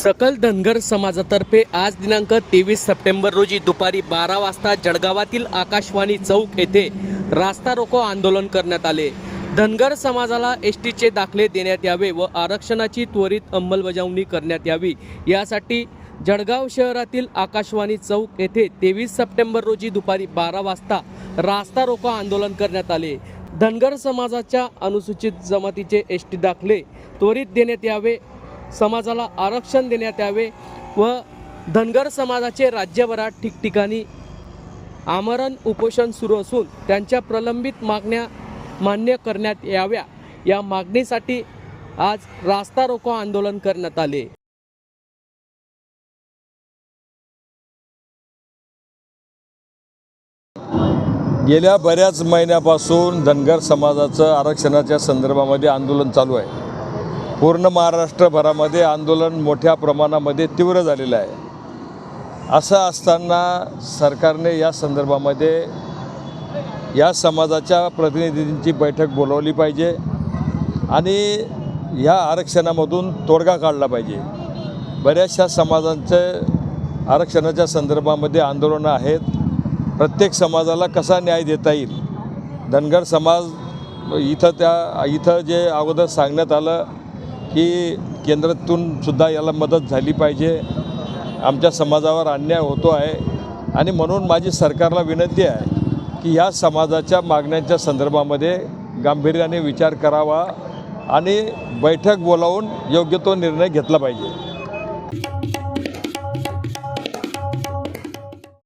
सकल धनगर समाजातर्फे आज दिनांक तेवीस सप्टेंबर रोजी दुपारी बारा वाजता जळगावातील आकाशवाणी चौक येथे रास्ता रोको आंदोलन करण्यात आले. धनगर समाजाला एस टीचे दाखले देण्यात यावे व आरक्षणाची त्वरित अंमलबजावणी करण्यात यावी. यासाठी जळगाव शहरातील आकाशवाणी चौक येथे तेवीस सप्टेंबर रोजी दुपारी बारा वाजता रास्ता रोको आंदोलन करण्यात आले. धनगर समाजाच्या अनुसूचित जमातीचे एस टी दाखले त्वरित देण्यात यावे समाजाला आरक्षण देण्यात यावे व धनगर समाजाचे राज्यभरात ठिकठिकाणी आमरण उपोषण सुरू असून त्यांच्या प्रलंबित मागण्या मान्य करण्यात याव्या. या मागणीसाठी आज रास्ता रोको आंदोलन करण्यात आले. गेल्या बऱ्याच महिन्यापासून धनगर समाजाचं आरक्षणाच्या संदर्भामध्ये आंदोलन चालू आहे. पूर्ण महाराष्ट्रभरामध्ये आंदोलन मोठ्या प्रमाणामध्ये तीव्र झालेलं आहे. असं असताना सरकारने या संदर्भामध्ये या समाजाच्या प्रतिनिधींची बैठक बोलवली पाहिजे आणि ह्या आरक्षणामधून तोडगा काढला पाहिजे. बऱ्याचशा समाजांचं आरक्षणाच्या संदर्भामध्ये आंदोलनं आहेत. प्रत्येक समाजाला कसा न्याय देता येईल? धनगर समाज इथं त्या इथं जे अगोदर सांगण्यात आलं की केंद्रातून सुद्धा याला मदत झाली पाहिजे. आमच्या समाजावर अन्याय होतो आहे. आणि म्हणून माझी सरकारला विनंती आहे की ह्या समाजाच्या मागण्यांच्या संदर्भामध्ये गांभीर्याने विचार करावा आणि बैठक बोलावून योग्य तो निर्णय घेतला पाहिजे.